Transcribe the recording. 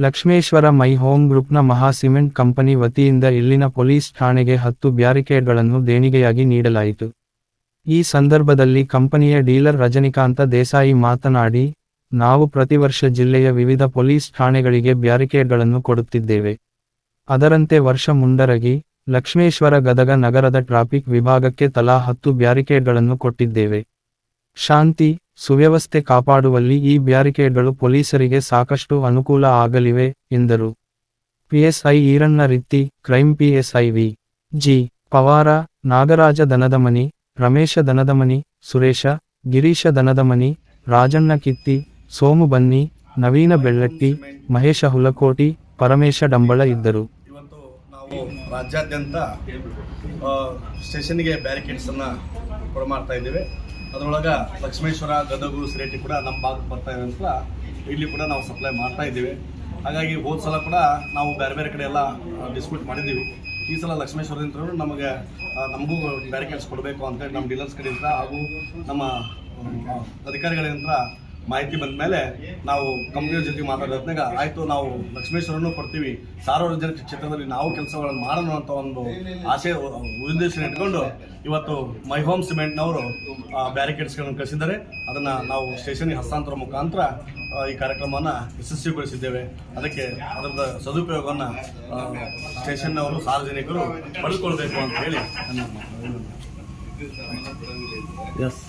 Lakshmeshwar my home ಗ್ರೂಪ್ನ ಮಹಾ cement company ವತಿಯಿಂದ ಇಲ್ಲಿನ ಪೊಲೀಸ್ ಠಾಣೆಗೆ ಹತ್ತು ಬ್ಯಾರಿಕೇಡ್ಗಳನ್ನು ದೇಣಿಗೆಯಾಗಿ ನೀಡಲಾಯಿತು. ಈ ಸಂದರ್ಭದಲ್ಲಿ ಕಂಪನಿಯ ಡೀಲರ್ ರಜನಿಕಾಂತ ದೇಸಾಯಿ ಮಾತನಾಡಿ, ನಾವು ಪ್ರತಿ ವರ್ಷ ಜಿಲ್ಲೆಯ ವಿವಿಧ ಪೊಲೀಸ್ ಠಾಣೆಗಳಿಗೆ ಬ್ಯಾರಿಕೇಡ್ಗಳನ್ನು ಕೊಡುತ್ತಿದ್ದೇವೆ. ಅದರಂತೆ ವರ್ಷ ಮುಂಡರಗಿ, ಲಕ್ಷ್ಮೇಶ್ವರ ಗದಗ ನಗರದ ಟ್ರಾಫಿಕ್ ವಿಭಾಗಕ್ಕೆ ತಲಾ ಹತ್ತು ಬ್ಯಾರಿಕೇಡ್ಗಳನ್ನು ಕೊಟ್ಟಿದ್ದೇವೆ. ಶಾಂತಿ ಸುವ್ಯವಸ್ಥೆ ಕಾಪಾಡುವಲ್ಲಿ ಈ ಬ್ಯಾರಿಕೇಡ್ಗಳು ಪೊಲೀಸರಿಗೆ ಸಾಕಷ್ಟು ಅನುಕೂಲ ಆಗಲಿವೆ, ಎಂದರು. PSI Iranna Ritti, crime PSI V. G. Pawar, Nagaraj Danadamani, Ramesh Danadamani, Suresh, Girish Danadamani, Rajanna Kitti, Somu Banni, ನವೀನ ಬೆಳ್ಳಟ್ಟಿ, ಮಹೇಶ ಹುಲಕೋಟಿ, ಪರಮೇಶ ಡಂಬಳ ಇದ್ದರು. ರಾಜ್ಯಾದ್ಯಂತ ಸ್ಟೇಷನ್ಗೆ ಬ್ಯಾರಿಕೇಡ್ಸನ್ನು ಕೊಡಮಾಡ್ತಾ ಇದ್ದೇವೆ. ಅದರೊಳಗೆ ಲಕ್ಷ್ಮೇಶ್ವರ, ಗದಗು ಸಿರೇಟಿ ಕೂಡ ನಮ್ಮ ಭಾಗಕ್ಕೆ ಬರ್ತಾ ಇದೆ ಅಂತ ಇಲ್ಲಿ ಕೂಡ ನಾವು ಸಪ್ಲೈ ಮಾಡ್ತಾ ಇದ್ದೀವಿ. ಹಾಗಾಗಿ ಹೋದ ಸಲ ಕೂಡ ನಾವು ಬೇರೆ ಬೇರೆ ಕಡೆ ಎಲ್ಲ ಡಿಸ್ಪ್ಯೂಟ್ ಮಾಡಿದ್ದೀವಿ. ಈ ಸಲ ಲಕ್ಷ್ಮೇಶ್ವರದಿಂದ ನಮಗೆ ನಮಗೂ ಬ್ಯಾರಿಕೇಡ್ಸ್ ಕೊಡಬೇಕು ಅಂತೇಳಿ ನಮ್ಮ ಡೀಲರ್ಸ್ ಕಡೆಯಿಂದ ಹಾಗೂ ನಮ್ಮ ಅಧಿಕಾರಿಗಳಿಂದ ಮಾಹಿತಿ ಬಂದ ಮೇಲೆ ನಾವು ಕಂಪ್ನಿಯ ಜೊತೆ ಮಾತಾಡೋದ್ನಾಗ ಆಯಿತು ನಾವು ಲಕ್ಷ್ಮೇಶ್ವರನ್ನು ಕೊಡ್ತೀವಿ. ಸಾರ್ವಜನಿಕ ಕ್ಷೇತ್ರದಲ್ಲಿ ನಾವು ಕೆಲಸಗಳನ್ನು ಮಾಡೋಣ ಅಂತ ಒಂದು ಆಸೆ ಉದ್ದೇಶ ಇಟ್ಕೊಂಡು ಇವತ್ತು ಮೈ ಹೋಮ್ ಸಿಮೆಂಟ್ನವರು ಬ್ಯಾರಿಕೇಡ್ಸ್ಗಳನ್ನು ಕಳಿಸಿದ್ದಾರೆ. ಅದನ್ನು ನಾವು ಸ್ಟೇಷನ್ಗೆ ಹಸ್ತಾಂತರ ಮುಖಾಂತರ ಈ ಕಾರ್ಯಕ್ರಮವನ್ನು ಯಶಸ್ವಿಗೊಳಿಸಿದ್ದೇವೆ. ಅದಕ್ಕೆ ಅದರದ ಸದುಪಯೋಗವನ್ನು ಸ್ಟೇಷನ್ನವರು ಸಾರ್ವಜನಿಕರು ಪಡೆದುಕೊಳ್ಬೇಕು ಅಂತ ಹೇಳಿ ಎಸ್